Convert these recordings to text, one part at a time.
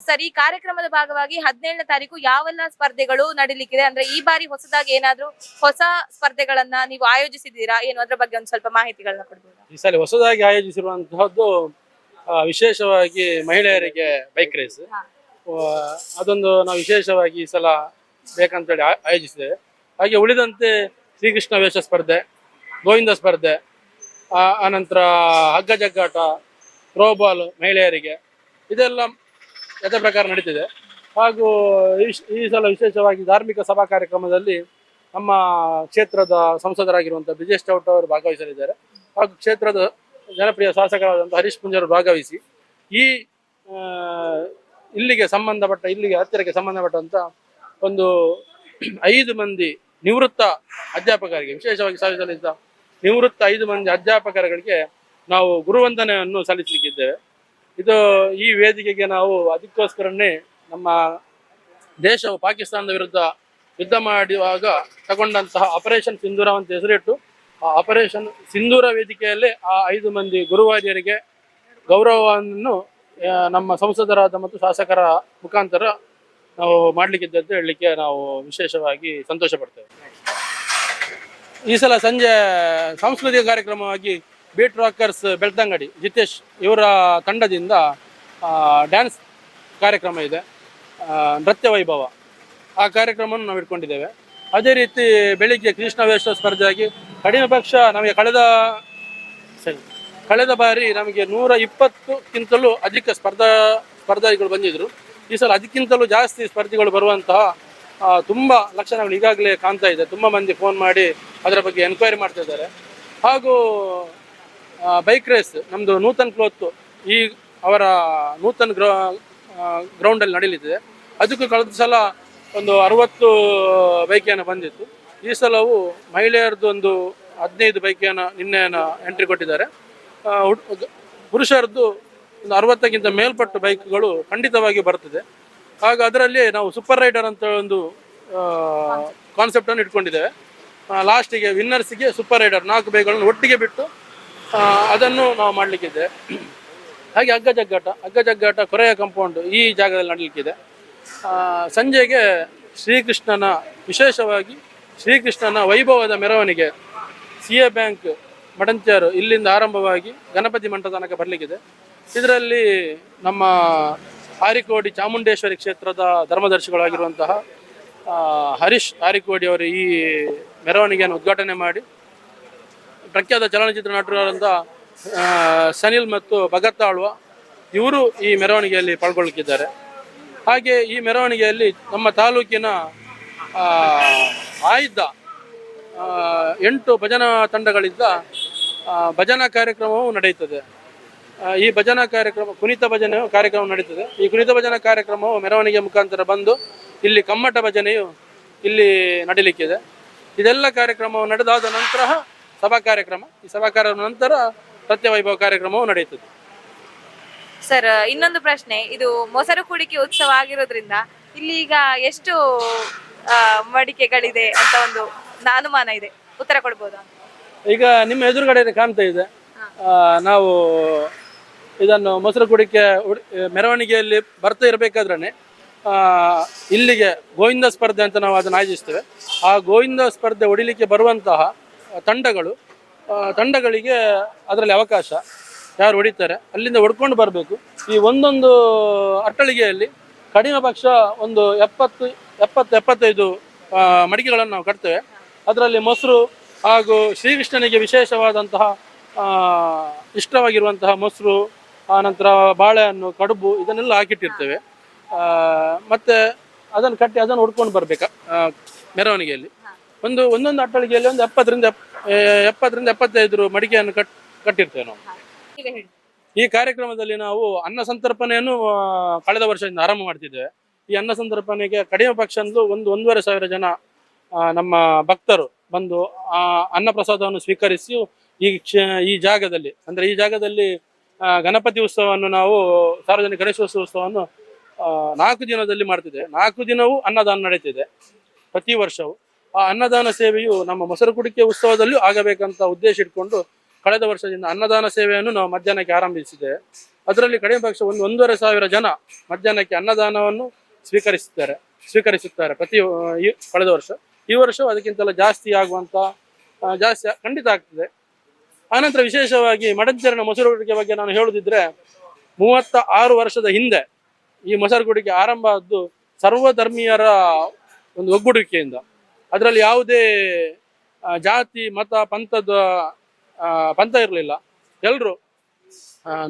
Sir ಈ ಕಾರ್ಯಕ್ರಮದ ಭಾಗವಾಗಿ ಹದಿನೇಳನೇ ತಾರೀಕು ಯಾವೆಲ್ಲ ಸ್ಪರ್ಧೆಗಳು ನಡೀಲಿಕ್ಕಿದೆ? ಅಂದ್ರೆ ಈ ಬಾರಿ ಹೊಸದಾಗಿ ಏನಾದ್ರು ಹೊಸ ಸ್ಪರ್ಧೆಗಳನ್ನ ನೀವು ಆಯೋಜಿಸಿದ್ದೀರಾ? ಏನು? ಅದ್ರ ಬಗ್ಗೆ ಒಂದು ಸ್ವಲ್ಪ ಮಾಹಿತಿಗಳನ್ನ ಕೊಡ್ಬೋದು? ಈ ಸಲ ಹೊಸದಾಗಿ ಆಯೋಜಿಸಿರುವಂತಹದ್ದು ಆ, ವಿಶೇಷವಾಗಿ ಮಹಿಳೆಯರಿಗೆ ಬೈಕ್ ರೇಸ್ ಅದೊಂದು ನಾವು ವಿಶೇಷವಾಗಿ ಈ ಸಲ ಬೇಕಂತೇಳಿ ಆ- ಆಯೋಜಿಸಿದ್ದೇವೆ. ಹಾಗೆ ಉಳಿದಂತೆ ಶ್ರೀಕೃಷ್ಣ ವೇಷ ಸ್ಪರ್ಧೆ ಗೋವಿಂದ ಸ್ಪರ್ಧೆ ಆ ಆನಂತರ ಹಗ್ಗ ಜಗ್ಗಾಟ ಥ್ರೋಬಾಲ್ ಮಹಿಳೆಯರಿಗೆ ಇದೆಲ್ಲ ಯಥ ಪ್ರಕಾರ ನಡೀತಿದೆ. ಹಾಗೂ ಈ ಸಲ ವಿಶೇಷವಾಗಿ ಧಾರ್ಮಿಕ ಸಭಾ ಕಾರ್ಯಕ್ರಮದಲ್ಲಿ ನಮ್ಮ ಕ್ಷೇತ್ರದ ಸಂಸದರಾಗಿರುವಂಥ ಬ್ರಿಜೇಶ್ ಚೌಟ್ ಅವರು ಭಾಗವಹಿಸಲಿದ್ದಾರೆ. ಹಾಗೂ ಕ್ಷೇತ್ರದ ಜನಪ್ರಿಯ ಶಾಸಕರಾದಂಥ ಹರೀಶ್ ಪುಂಜರು ಭಾಗವಹಿಸಿ ಈ ಇಲ್ಲಿಗೆ ಸಂಬಂಧಪಟ್ಟ, ಇಲ್ಲಿಗೆ ಹತ್ತಿರಕ್ಕೆ ಸಂಬಂಧಪಟ್ಟಂತ ಒಂದು ಐದು ಮಂದಿ ನಿವೃತ್ತ ಅಧ್ಯಾಪಕರಿಗೆ, ವಿಶೇಷವಾಗಿ ಸಲ್ಲಿಸಲಿದ್ದ ನಿವೃತ್ತ ಐದು ಮಂದಿ ಅಧ್ಯಾಪಕರುಗಳಿಗೆ ನಾವು ಗುರುವಂದನೆಯನ್ನು ಸಲ್ಲಿಸಲಿಕ್ಕಿದ್ದೇವೆ. ಇದು ಈ ವೇದಿಕೆಗೆ ನಾವು ಅದಕ್ಕೋಸ್ಕರನೇ ನಮ್ಮ ದೇಶವು ಪಾಕಿಸ್ತಾನದ ವಿರುದ್ಧ ಯುದ್ಧ ಮಾಡುವಾಗ ತಗೊಂಡಂತಹ ಆಪರೇಷನ್ ಸಿಂಧೂರ ಅಂತ ಹೆಸರಿಟ್ಟು, ಆ ಆಪರೇಷನ್ ಸಿಂಧೂರ ವೇದಿಕೆಯಲ್ಲಿ ಆ ಐದು ಮಂದಿ ಗುರುವಾರ್ಯರಿಗೆ ಗೌರವವನ್ನು ನಮ್ಮ ಸಂಸದರಾದ ಮತ್ತು ಶಾಸಕರ ಮುಖಾಂತರ ನಾವು ಮಾಡಲಿಕ್ಕಿದ್ದೆ ಅಂತ ಹೇಳಲಿಕ್ಕೆ ನಾವು ವಿಶೇಷವಾಗಿ ಸಂತೋಷ ಪಡ್ತೇವೆ. ಈ ಸಲ ಸಂಜೆ ಸಾಂಸ್ಕೃತಿಕ ಕಾರ್ಯಕ್ರಮವಾಗಿ ಬೀಟ್ ರಾಕರ್ಸ್, ಬೆಳ್ತಂಗಡಿ, ಜಿತೇಶ್ ಇವರ ತಂಡದಿಂದ ಡ್ಯಾನ್ಸ್ ಕಾರ್ಯಕ್ರಮ ಇದೆ. ನೃತ್ಯ ವೈಭವ. ಆ ಕಾರ್ಯಕ್ರಮವನ್ನು ನಾವು ಇಟ್ಕೊಂಡಿದ್ದೇವೆ. ಅದೇ ರೀತಿ ಬೆಳಿಗ್ಗೆ ಕೃಷ್ಣ ವೇಷ ಸ್ಪರ್ಧೆಯಾಗಿ ಕಡಿಮೆ ಪಕ್ಷ ನಮಗೆ ಕಳೆದ, ಸರಿ, ಕಳೆದ ಬಾರಿ ನಮಗೆ ನೂರ ಇಪ್ಪತ್ತಕ್ಕಿಂತಲೂ ಅಧಿಕ ಸ್ಪರ್ಧಾ ಸ್ಪರ್ಧಿಗಳು ಬಂದಿದ್ದರು ಈ ಸಲ ಅದಕ್ಕಿಂತಲೂ ಜಾಸ್ತಿ ಸ್ಪರ್ಧಿಗಳು ಬರುವಂತಹ ತುಂಬ ಲಕ್ಷಣಗಳು ಈಗಾಗಲೇ ಕಾಣ್ತಾ ಇದೆ. ತುಂಬ ಮಂದಿ ಫೋನ್ ಮಾಡಿ ಅದರ ಬಗ್ಗೆ ಎನ್ಕ್ವೈರಿ ಮಾಡ್ತಾ ಇದ್ದಾರೆ. ಹಾಗೂ ಬೈಕ್ ರೇಸ್ ನಮ್ಮದು ನೂತನ್ ಕ್ಲೋತ್ ಈ ಅವರ ನೂತನ್ ಗ್ರೌ ಗ್ರೌಂಡಲ್ಲಿ ನಡೀಲಿದೆ. ಅದಕ್ಕೂ ಕಳೆದ ಸಲ ಒಂದು ಅರವತ್ತು ಬೈಕಿಯನ್ನು ಬಂದಿತ್ತು. ಈ ಸಲವು ಮಹಿಳೆಯರದ್ದು ಒಂದು ಹದಿನೈದು ಬೈಕಿಯನ್ನು ನಿನ್ನೆನ ಎಂಟ್ರಿ ಕೊಟ್ಟಿದ್ದಾರೆ. ಪುರುಷರದ್ದು ಒಂದು ಅರವತ್ತಕ್ಕಿಂತ ಮೇಲ್ಪಟ್ಟು ಬೈಕ್ಗಳು ಖಂಡಿತವಾಗಿ ಬರ್ತದೆ ಹಾಗೆ ಅದರಲ್ಲಿ ನಾವು ಸೂಪರ್ ರೈಡರ್ ಅಂತ ಒಂದು ಕಾನ್ಸೆಪ್ಟನ್ನು ಇಟ್ಕೊಂಡಿದ್ದೇವೆ. ಲಾಸ್ಟಿಗೆ ವಿನ್ನರ್ಸಿಗೆ ಸೂಪರ್ ರೈಡರ್ ನಾಲ್ಕು ಬೈಕ್ಗಳನ್ನು ಒಟ್ಟಿಗೆ ಬಿಟ್ಟು ಅದನ್ನು ನಾವು ಮಾಡಲಿಕ್ಕಿದೆ. ಹಾಗೆ ಹಗ್ಗ ಜಗ್ಗಾಟ ಹಗ್ಗ ಜಗ್ಗಾಟ ಕೊರೆಯ ಕಾಂಪೌಂಡ್ ಈ ಜಾಗದಲ್ಲಿ ನಡಲಿಕ್ಕಿದೆ. ಸಂಜೆಗೆ ಶ್ರೀಕೃಷ್ಣನ, ವಿಶೇಷವಾಗಿ ಶ್ರೀಕೃಷ್ಣನ ವೈಭವದ ಮೆರವಣಿಗೆ ಸಿ ಎ ಬ್ಯಾಂಕ್ ಮಡಂಚಾರು ಇಲ್ಲಿಂದ ಆರಂಭವಾಗಿ ಗಣಪತಿ ಮಂಟ ತನಕ ಬರಲಿಕ್ಕಿದೆ. ಇದರಲ್ಲಿ ನಮ್ಮ ಆರಿಕೋಡಿ ಚಾಮುಂಡೇಶ್ವರಿ ಕ್ಷೇತ್ರದ ಧರ್ಮದರ್ಶಿಗಳಾಗಿರುವಂತಹ ಹರೀಶ್ ಆರಿಕೋಡಿ ಅವರು ಈ ಮೆರವಣಿಗೆಯನ್ನು ಉದ್ಘಾಟನೆ ಮಾಡಿ ಪ್ರಖ್ಯಾತ ಚಲನಚಿತ್ರ ನಟರಾದಂಥ ಸನಿಲ್ ಮತ್ತು ಭಗತ್ ಆಳ್ವ, ಇವರು ಈ ಮೆರವಣಿಗೆಯಲ್ಲಿ ಪಾಲ್ಗೊಳ್ಳುತ್ತಿದ್ದಾರೆ. ಹಾಗೆ ಈ ಮೆರವಣಿಗೆಯಲ್ಲಿ ನಮ್ಮ ತಾಲೂಕಿನ ಆಯ್ದ ಎಂಟು ಭಜನಾ ತಂಡಗಳಿಂದ ಭಜನಾ ಕಾರ್ಯಕ್ರಮವು ನಡೆಯುತ್ತದೆ. ಈ ಭಜನಾ ಕಾರ್ಯಕ್ರಮ, ಕುಣಿತ ಭಜನೆ ಕಾರ್ಯಕ್ರಮ ನಡೀತದೆ. ಈ ಕುಣಿತ ಭಜನಾ ಕಾರ್ಯಕ್ರಮವು ಮೆರವಣಿಗೆ ಮುಖಾಂತರ ಬಂದು, ಇಲ್ಲಿ ಕಮ್ಮಟ ಭಜನೆಯು ಇಲ್ಲಿ ನಡೀಲಿಕ್ಕಿದೆ. ಇದೆಲ್ಲ ಕಾರ್ಯಕ್ರಮವು ನಡೆದಾದ ನಂತರ ಸಭಾ ಕಾರ್ಯಕ್ರಮ. ಈ ಸಭಾ ಕಾರ್ಯಕ್ರಮ ನಂತರ ಸತ್ಯವೈಭವ ಕಾರ್ಯಕ್ರಮವು ನಡೆಯುತ್ತದೆ. ಸರ್ ಇನ್ನೊಂದು ಪ್ರಶ್ನೆ. ಇದು ಮೊಸರು ಕುಡಿಕೆ ಉತ್ಸವ ಆಗಿರೋದ್ರಿಂದ ಇಲ್ಲಿ ಈಗ ಎಷ್ಟು ಆ, ಮಡಿಕೆಗಳಿದೆ ಅಂತ ಒಂದು ನ- ಅನುಮಾನ ಇದೆ. ಉತ್ತರ ಕೊಡ್ಬೋದಾ? ಈಗ ನಿಮ್ಮ ಎದುರುಗಡೆ ಕಾಣ್ತಾ ಇದೆ. ಆ, ನಾವು ಇದನ್ನು ಮೊಸರು ಕುಡಿಕೆ ಉಡ್- ಮೆರವಣಿಗೆಯಲ್ಲಿ ಬರ್ತಾ ಇರಬೇಕಾದ್ರೆ ಇಲ್ಲಿಗೆ ಗೋವಿಂದ ಸ್ಪರ್ಧೆ ಅಂತ ನಾವು ಅದನ್ನು ಆಯೋಜಿಸ್ತೇವೆ. ಆ ಗೋವಿಂದ ಸ್ಪರ್ಧೆ ಹೊಡಿಲಿಕ್ಕೆ ಬರುವಂತಹ ತಂಡಗಳು ತಂಡಗಳಿಗೆ ಅದರಲ್ಲಿ ಅವಕಾಶ. ಯಾರು ಹೊಡಿತಾರೆ, ಅಲ್ಲಿಂದ ಹೊಡ್ಕೊಂಡು ಬರಬೇಕು. ಈ ಒಂದೊಂದು ಅಟ್ಟಳಿಗೆಯಲ್ಲಿ ಕಡಿಮೆ ಪಕ್ಷ ಒಂದು ಎಪ್ಪತ್ತು ಎಪ್ಪತ್ತು, ಎಪ್ಪತ್ತೈದು ಮಡಿಕೆಗಳನ್ನು ನಾವು ಕಟ್ತೇವೆ. ಅದರಲ್ಲಿ ಮೊಸರು ಹಾಗೂ ಶ್ರೀಕೃಷ್ಣನಿಗೆ ವಿಶೇಷವಾದಂತಹ ಇಷ್ಟವಾಗಿರುವಂತಹ ಮೊಸರು ಆನಂತರ ಬಾಳೆಹಣ್ಣು, ಕಡುಬು ಇದನ್ನೆಲ್ಲ ಹಾಕಿಟ್ಟಿರ್ತೇವೆ. ಮತ್ತು ಅದನ್ನು ಕಟ್ಟಿ ಅದನ್ನು ಹುಡ್ಕೊಂಡು ಬರಬೇಕು ಮೆರವಣಿಗೆಯಲ್ಲಿ. ಒಂದು, ಒಂದೊಂದು ಅಟ್ಟಳಿಗೆಯಲ್ಲಿ ಒಂದು ಎಪ್ಪತ್ತರಿಂದ ಎಪ್- ಎಪ್ಪತ್ತರಿಂದ ಎಪ್ಪತ್ತೈದು ಮಡಿಕೆಯನ್ನು ಕಟ್ ಕಟ್ಟಿರ್ತೇವೆ ನಾವು. ಈ ಕಾರ್ಯಕ್ರಮದಲ್ಲಿ ನಾವು ಅನ್ನ ಸಂತರ್ಪಣೆಯನ್ನು ಕಳೆದ ವರ್ಷದಿಂದ ಆರಂಭ ಮಾಡ್ತಿದ್ದೇವೆ. ಈ ಅನ್ನ ಸಂತರ್ಪಣೆಗೆ ಕಡಿಮೆ ಪಕ್ಷ ಒಂದು ಒಂದೂವರೆ ಸಾವಿರ ಜನ ನಮ್ಮ ಭಕ್ತರು ಬಂದು ಆ ಅನ್ನ ಪ್ರಸಾದವನ್ನು ಸ್ವೀಕರಿಸಿ ಈ ಕ್ಷ ಈ ಜಾಗದಲ್ಲಿ ಅಂದ್ರೆ ಈ ಜಾಗದಲ್ಲಿ ಗಣಪತಿ ಉತ್ಸವವನ್ನು ನಾವು ಸಾರ್ವಜನಿಕ ಗಣೇಶೋತ್ಸವ ಉತ್ಸವವನ್ನು ನಾಲ್ಕು ದಿನದಲ್ಲಿ ಮಾಡ್ತಿದ್ದೇವೆ. ನಾಲ್ಕು ದಿನವೂ ಅನ್ನದಾನ ನಡೀತಿದೆ ಪ್ರತಿ ವರ್ಷವೂ. ಆ ಅನ್ನದಾನ ಸೇವೆಯು ನಮ್ಮ ಮೊಸರು ಕುಡಿಕೆ ಉತ್ಸವದಲ್ಲೂ ಆಗಬೇಕಂತ ಉದ್ದೇಶ ಇಟ್ಕೊಂಡು ಕಳೆದ ವರ್ಷದಿಂದ ಅನ್ನದಾನ ಸೇವೆಯನ್ನು ನಾವು ಮಧ್ಯಾಹ್ನಕ್ಕೆ ಆರಂಭಿಸಿದೆ. ಅದರಲ್ಲಿ ಕಡಿಮೆ ಪಕ್ಷ ಒಂದು ಒಂದೂವರೆ ಸಾವಿರ ಜನ ಮಧ್ಯಾಹ್ನಕ್ಕೆ ಅನ್ನದಾನವನ್ನು ಸ್ವೀಕರಿಸುತ್ತಾರೆ ಸ್ವೀಕರಿಸುತ್ತಾರೆ ಪ್ರತಿ ಕಳೆದ ವರ್ಷ. ಈ ವರ್ಷ ಅದಕ್ಕಿಂತಲೂ ಜಾಸ್ತಿ ಆಗುವಂತ ಜಾಸ್ತಿ ಖಂಡಿತ ಆಗ್ತದೆ. ಆನಂತರ ವಿಶೇಷವಾಗಿ ಮಡಂಚರಣ ಮೊಸರುಗುಡಿಕೆ ಬಗ್ಗೆ ನಾನು ಹೇಳುದಿದ್ರೆ ಮೂವತ್ತ ಆರು ವರ್ಷದ ಹಿಂದೆ ಈ ಮೊಸರುಗುಡಿಕೆ ಆರಂಭ ಆದ್ದು ಸರ್ವಧರ್ಮೀಯರ ಒಂದು ಒಗ್ಗೂಡುವಿಕೆಯಿಂದ ಅದರಲ್ಲಿ ಯಾವುದೇ ಜಾತಿ, ಮತ, ಪಂಥದ ಪಂಥ ಇರಲಿಲ್ಲ. ಎಲ್ಲರೂ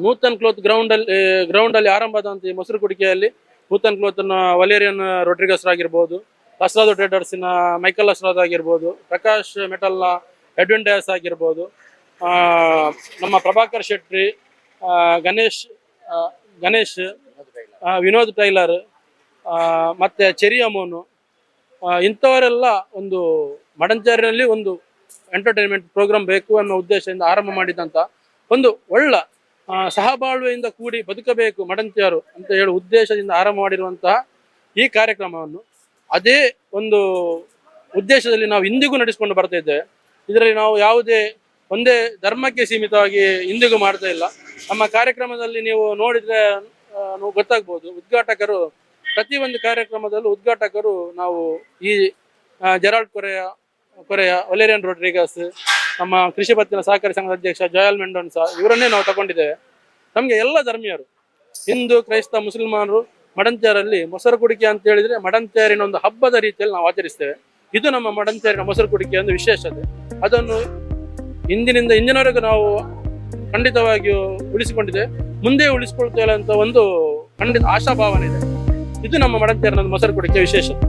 ನೂತನ್ ಕ್ಲೋತ್ ಗ್ರೌಂಡ್ ಗ್ರೌಂಡಲ್ಲಿ ಗ್ರೌಂಡ್ ಅಲ್ಲಿ ಆರಂಭ ಆದಂತ ಈ ಮೊಸರು ಕುಡಿಕೆಯಲ್ಲಿ ನೂತನ್ ಕ್ಲೋತ್ನ ವಲೇರಿಯನ್ ರೊಡ್ರಿಗಸ್ ಆಗಿರ್ಬೋದು ಅಸ್ರಾದ್ ಟ್ರೇಡರ್ಸಿನ ಮೈಕಲ್ ಅಸ್ರಾದ್ ಆಗಿರ್ಬೋದು, ಪ್ರಕಾಶ್ ಮೆಟಲ್ನ ಎಡ್ವಿನ್ ಡಯಾಸ್ ಆಗಿರ್ಬೋದು ನಮ್ಮ ಪ್ರಭಾಕರ್ ಶೆಟ್ಟಿ ಗಣೇಶ್ ಗಣೇಶ್ ವಿನೋದ್ ಟೈಲರ್ ಮತ್ತು ಚೆರಿ ಅಮೋನು ಇಂಥವರೆಲ್ಲ ಒಂದು ಮಡಂಚೇರಿನಲ್ಲಿ ಒಂದು ಎಂಟರ್ಟೈನ್ಮೆಂಟ್ ಪ್ರೋಗ್ರಾಮ್ ಬೇಕು ಅನ್ನೋ ಉದ್ದೇಶದಿಂದ ಆರಂಭ ಮಾಡಿದಂತ ಒಂದು ಒಳ್ಳ ಸಹಬಾಳ್ವೆಯಿಂದ ಕೂಡಿ ಬದುಕಬೇಕು ಮಡಂತಿಯರು ಅಂತ ಹೇಳುವ ಉದ್ದೇಶದಿಂದ ಆರಂಭ ಮಾಡಿರುವಂತಹ ಈ ಕಾರ್ಯಕ್ರಮವನ್ನು. ಅದೇ ಒಂದು ಉದ್ದೇಶದಲ್ಲಿ ನಾವು ಇಂದಿಗೂ ನಡೆಸಿಕೊಂಡು ಬರ್ತಾ ಇದ್ದೇವೆ. ಇದರಲ್ಲಿ ನಾವು ಯಾವುದೇ, ಒಂದೇ ಧರ್ಮಕ್ಕೆ ಸೀಮಿತವಾಗಿ ಇಂದಿಗೂ ಮಾಡ್ತಾ ಇಲ್ಲ. ನಮ್ಮ ಕಾರ್ಯಕ್ರಮದಲ್ಲಿ ನೀವು ನೋಡಿದ್ರೆ ಗೊತ್ತಾಗ್ಬೋದು. ಉದ್ಘಾಟಕರು ಪ್ರತಿಯೊಂದು ಕಾರ್ಯಕ್ರಮದಲ್ಲೂ ಉದ್ಘಾಟಕರು ನಾವು ಈ ಜೆರಾಲ್ಡ್ ಕೊರೆಯ ಕೊರೆಯ ಒಲೇರಿಯನ್ ರೋಡ್ರಿಗಸ್, ನಮ್ಮ ಕೃಷಿ ಪತ್ತಿನ ಸಹಕಾರಿ ಸಂಘದ ಅಧ್ಯಕ್ಷ ಜೋಯಲ್ ಮೆಂಡೋನ್ಸ, ಇವರನ್ನೇ ನಾವು ತಗೊಂಡಿದ್ದೇವೆ. ನಮಗೆ ಎಲ್ಲ ಧರ್ಮೀಯರು, ಹಿಂದೂ, ಕ್ರೈಸ್ತ, ಮುಸಲ್ಮಾನರು, ಮಡಂತ್ಯಾರಲ್ಲಿ ಮೊಸರು ಕುಡಿಕೆ ಅಂತ ಹೇಳಿದ್ರೆ ಮಡಂತ್ಯಾರಿನ ಒಂದು ಹಬ್ಬದ ರೀತಿಯಲ್ಲಿ ನಾವು ಆಚರಿಸ್ತೇವೆ. ಇದು ನಮ್ಮ ಮಡಂತ್ಯಾರಿನ ಮೊಸರು ಕುಡಿಕೆ ಒಂದು ವಿಶೇಷತೆ. ಅದನ್ನು ಇಂದಿನಿಂದ ಇಂದಿನವರೆಗೂ ನಾವು ಖಂಡಿತವಾಗಿಯೂ ಉಳಿಸಿಕೊಂಡಿದೆ ಮುಂದೆ ಉಳಿಸಿಕೊಳ್ತೇವೆ ಅಂತ ಒಂದು ಖಂಡಿತ ಆಶಾಭಾವನೆ ಇದೆ. ಇದು ನಮ್ಮ ಮಡಂತೇರ್ನ ಮೊಸರು ಕುಡಿಕೆ ವಿಶೇಷತೆ